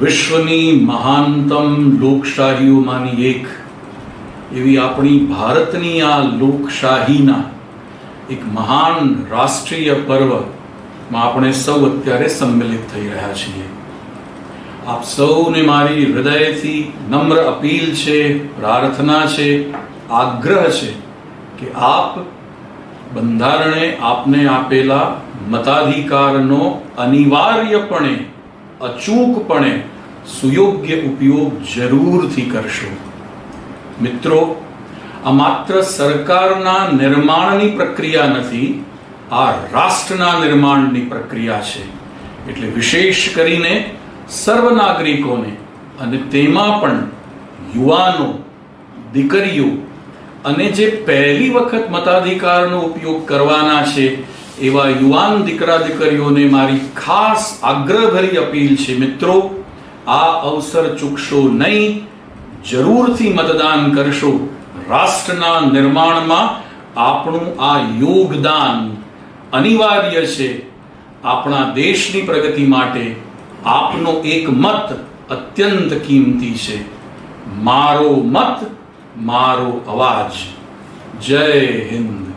વિશ્વની મહાનતમ લોકશાહીઓમાંની એક, એવી આપણી ભારતની આ લોકશાહીના એક મહાન રાષ્ટ્રીય પર્વમાં આપણે સૌ અત્યારે સંમેલિત થઈ રહ્યા છીએ. આપ સૌને મારી હૃદયથી નમ્ર અપીલ છે, પ્રાર્થના છે, આગ્રહ છે કે આપ બંધારણે આપને આપેલા મતાધિકારનો અનિવાર્યપણે અચૂકપણે સુયોગ્ય ઉપયોગ જરૂરથી કરશો. મિત્રો, આ માત્ર સરકારના નિર્માણની પ્રક્રિયા નથી, આ રાષ્ટ્રના નિર્માણની પ્રક્રિયા છે. એટલે વિશેષ કરીને સર્વ નાગરિકોને અને તેમાં પણ યુવાનો, દીકરીઓ અને જે પહેલી વખત મતાધિકારનો ઉપયોગ કરવાના છે એવા યુવાન દીકરા દીકરીઓને મારી ખાસ આગ્રહભરી અપીલ છે, મિત્રો, આ અવસર ચૂકશો નહીં, જરૂરથી મતદાન કરશો. રાષ્ટ્રના નિર્માણમાં આપણું આ યોગદાન અનિવાર્ય છે. આપણા દેશની પ્રગતિ માટે આપનો એક મત અત્યંત કિંમતી છે. મારો મત, મારો અવાજ. જય હિન્દ.